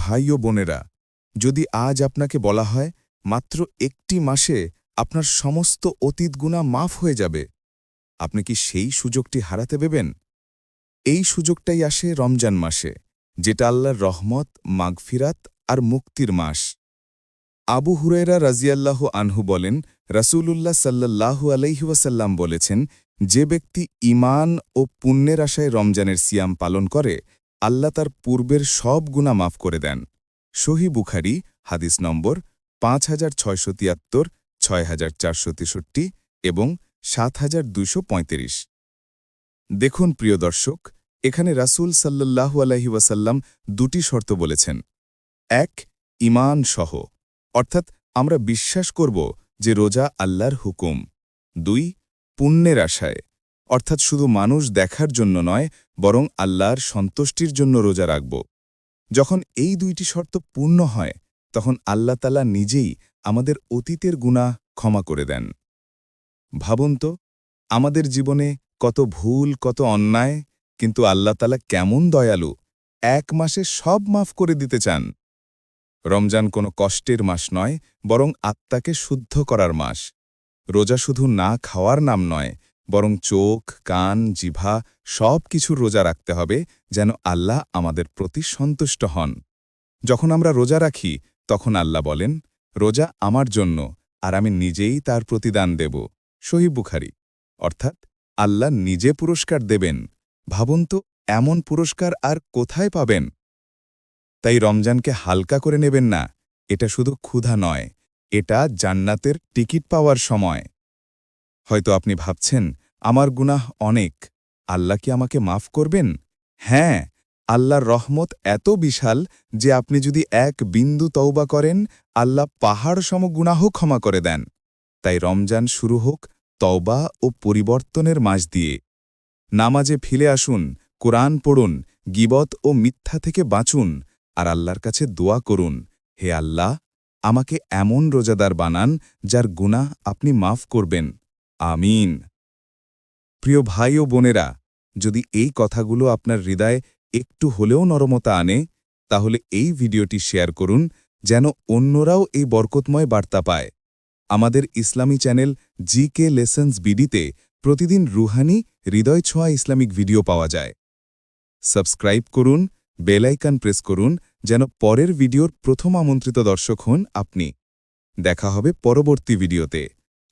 ভাই ও বোনেরা, যদি আজ আপনাকে বলা হয়, মাত্র একটি মাসে আপনার সমস্ত অতীত গুণা মাফ হয়ে যাবে, আপনি কি সেই সুযোগটি হারাতে দেবেন? এই সুযোগটাই আসে রমজান মাসে, যেটা আল্লাহর রহমত, মাগফিরাত আর মুক্তির মাস। আবু হুরেরা রাজিয়াল্লাহ আনহু বলেন, রাসূলুল্লাহ সাল্লাল্লাহু আলাইহুয়াসাল্লাম বলেছেন, যে ব্যক্তি ইমান ও পুণ্যের আশায় রমজানের সিয়াম পালন করে আল্লাহ তার পূর্বের সব গুণা মাফ করে দেন। সহি বুখারি, হাদিস নম্বর পাঁচ হাজার ছয়শো তিয়াত্তর, ছয় হাজার চারশো তেষট্টি এবং সাত হাজার দুইশো পঁয়ত্রিশ। দেখুন প্রিয় দর্শক, এখানে রাসূল সাল্লাল্লাহু আলাইহি ওয়াসাল্লাম দুটি শর্ত বলেছেন। এক ইমান সহ। অর্থাৎ আমরা বিশ্বাস করব যে রোজা আল্লাহর হুকুম। দুই, পুণ্যের আশায়। অর্থাৎ শুধু মানুষ দেখার জন্য নয়, বরং আল্লাহর সন্তুষ্টির জন্য রোজা রাখব। যখন এই দুইটি শর্ত পূর্ণ হয়, তখন আল্লাহ তালা নিজেই আমাদের অতীতের গুণা ক্ষমা করে দেন। ভাবুন তো, আমাদের জীবনে কত ভুল, কত অন্যায়, কিন্তু আল্লাহ তালা কেমন দয়ালু, এক মাসে সব মাফ করে দিতে চান। রমজান কোনো কষ্টের মাস নয়, বরং আত্মাকে শুদ্ধ করার মাস। রোজা শুধু না খাওয়ার নাম নয় বরং চোখ, কান জিভা সব কিছুর রোজা রাখতে হবে যেন আল্লাহ আমাদের প্রতি সন্তুষ্ট হন। যখন আমরা রোজা রাখি, তখন আল্লাহ বলেন, রোজা আমার জন্য, আর আমি নিজেই তার প্রতিদান দেব। সহি বুখারি। অর্থাৎ, আল্লাহ নিজে পুরস্কার দেবেন। ভাবুন তো, এমন পুরস্কার আর কোথায় পাবেন? তাই রমজানকে হালকা করে নেবেন না, এটা শুধু ক্ষুধা নয়, এটা জান্নাতের টিকিট পাওয়ার সময়। হয়তো আপনি ভাবছেন, আমার গুনাহ অনেক, আল্লাহ কি আমাকে মাফ করবেন? হ্যাঁ আল্লাহর রহমত এত বিশাল যে আপনি যদি এক বিন্দু তৌবা করেন, আল্লাহ পাহাড় সম গুনাহ ক্ষমা করে দেন। তাই রমজান শুরু হোক তওবা ও পরিবর্তনের মাস দিয়ে। নামাজে ফিরে আসুন, কোরআন পড়ুন, গিবত ও মিথ্যা থেকে বাঁচুন আর আল্লাহর কাছে দোয়া করুন, হে আল্লাহ, আমাকে এমন রোজাদার বানান যার গুনাহ আপনি মাফ করবেন। আমিন। প্রিয় ভাই ও বোনেরা, যদি এই কথাগুলো আপনার হৃদয়ে একটু হলেও নরমতা আনে, তাহলে এই ভিডিওটি শেয়ার করুন, যেন অন্যরাও এই বরকতময় বার্তা পায়। আমাদের ইসলামী চ্যানেল জি কে লেসন্স বিডিতে প্রতিদিন রুহানি, হৃদয় ছোঁয়া ইসলামিক ভিডিও পাওয়া যায়। সাবস্ক্রাইব করুন বেলাইকান প্রেস করুন, যেন পরের ভিডিওর প্রথম আমন্ত্রিত দর্শক হন আপনি। দেখা হবে পরবর্তী ভিডিওতে।